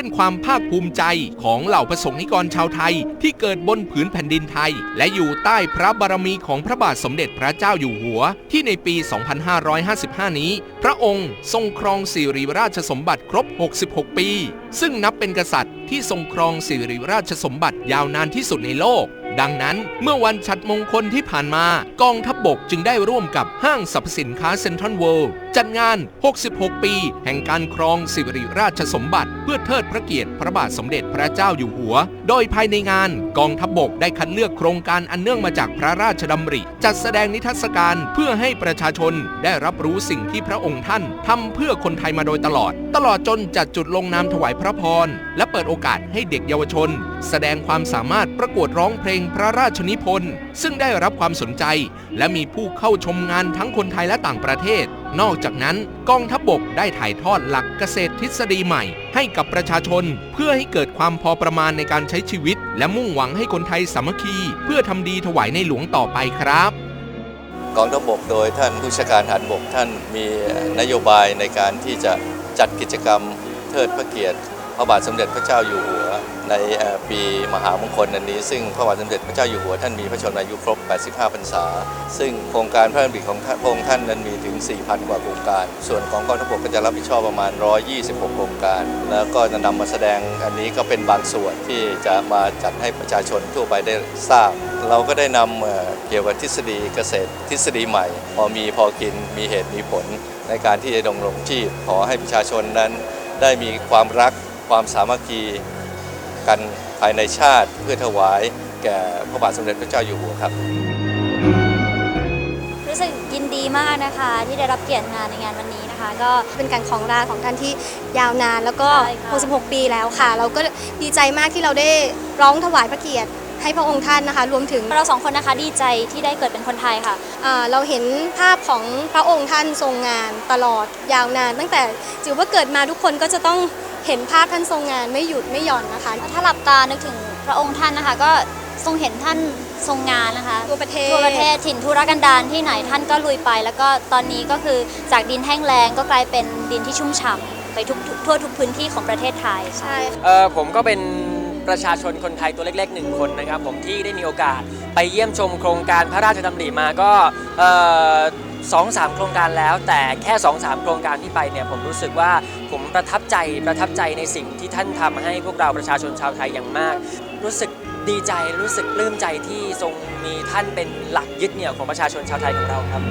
็นความภาคภูมิใจของเหล่าประสงค์นิกรชาวไทย ที่เกิดบนผืนแผ่นดินไทย และอยู่ใต้พระบารมีของพระบาทสมเด็จพระเจ้าอยู่หัว ที่ในปี 2555 นี้ พระองค์ทรงครองสิริราชสมบัติครบ 66 ปี ซึ่งนับเป็นกษัตริย์ที่ทรงครองสิริราชสมบัติยาวนานที่สุดในโลกดังนั้นเมื่อวันฉัดมงคลที่ผ่านมากองทัพบบกจึงได้ร่วมกับห้างสรรพสินค้าเซ็นทรัลเวิลด์ จัดงาน 66 ปี แห่งการครองสิริราชสมบัติ เพื่อเทิดพระเกียรติพระบาทสมเด็จพระเจ้าอยู่หัว โดยภายในงานกองทัพบบกได้คัดเลือกโครงการอันเนื่องมาจากพระราชดำริ จัดแสดงนิทรรศการเพื่อให้ประชาชนได้รับรู้สิ่งที่พระองค์ท่านทำเพื่อคนไทยมาโดยตลอด ตลอดจนจัดจุดลงนามถวายพระพร และเปิดโอกาสให้เด็กเยาวชน แสดงความสามารถประกวดร้องเพลงพระราชนิพนธ์ ซึ่งได้รับความสนใจ และมีผู้เข้าชมงานทั้งคนไทยและต่างประเทศ นอกจากนั้นกองทัพบบกได้ถ่ายทอดหลักเกษตรทฤษฎีใหม่ ให้กับประชาชน เพื่อให้เกิดความพอประมาณในการใช้ชีวิต และมุ่งหวังให้คนไทยสามัคคี เพื่อทำดีถวายในหลวงต่อไปครับกองทัพบกโดยท่านผู้ชาการทหารบกท่านมีนโยบายในการที่จะจัดกิจกรรมเทิดพระเกียรติ พระบาทสมเด็จพระเจ้าอยู่หัว ในปีมหามงคลอันนี้ ซึ่งพระบาทสมเด็จพระเจ้าอยู่หัวท่านมีพระชนมายุครบ 85 พรรษา ซึ่งโครงการพระราชดำริของท่านพระองค์ท่านนั้นมีถึง 4,000 กว่าโครงการ ส่วนของกองทัพบกก็จะรับผิดชอบประมาณ 126 โครงการ แล้วก็จะนำมาแสดงอันนี้ก็เป็นบางส่วนที่จะมาจัดให้ประชาชนทั่วไปได้ทราบ เราก็ได้นำเกี่ยวกับทฤษฎีเกษตรทฤษฎีใหม่ พอมีพอกินมีเหตุมีผล ในการที่จะดำรงชีพขอให้ประชาชนนั้นได้มีความรักความสามัคคี กันภายในชาติเพื่อถวายแก่พระบาทสมเด็จพระเจ้าอยู่หัวครับ รู้สึกยินดีมากนะคะที่ได้รับเกียรติงานในงานวันนี้นะคะ ก็เป็นการของราชของท่านที่ยาวนานแล้วก็ ใช่ค่ะ 66 ปีแล้วค่ะ เราก็ดีใจมากที่เราได้ร้องถวายพระเกียรติให้พระองค์ท่านนะคะ รวมถึง เราสองคนนะคะดีใจที่ได้เกิดเป็นคนไทยค่ะ อ่าเราเห็นภาพของพระองค์ท่านทรงงานตลอดยาวนาน ตั้งแต่จิ๋วว่าเกิดมาทุกคนก็จะต้อง เห็นภาพท่านทรงงานไม่หยุดไม่หย่อนนะคะ ถ้าหลับตานึกถึงพระองค์ท่านนะคะ ก็ทรงเห็นท่านทรงงานนะคะทั่วประเทศทั่วประเทศถิ่นทุรกันดารที่ไหนท่านก็ลุยไป แล้วก็ตอนนี้ก็คือจากดินแห้งแล้งก็กลายเป็นดินที่ชุ่มฉ่ำไปทุกทั่วทุกพื้นที่ของประเทศไทยค่ะใช่ค่ะเออผมก็เป็นประชาชนคนไทยตัวเล็กๆหนึ่งคนนะครับ ผมที่ได้มีโอกาสไปเยี่ยมชมโครงการพระราชดำริมาก็ เอ่อสองสามโครงการแล้ว แต่แค่2อสามโครงการที่ไปเนี่ยผมรู้สึกว่าผมประทับใจประทับใจในสิ่งที่ท่านทำให้พวกเราประชาชนชาวไทยอย่างมาก รู้สึกดีใจรู้สึกปลื้มใจที่ทรงมีท่านเป็นหลักยึดเหนี่ยวของประชาชนชาวไทยของเราครับ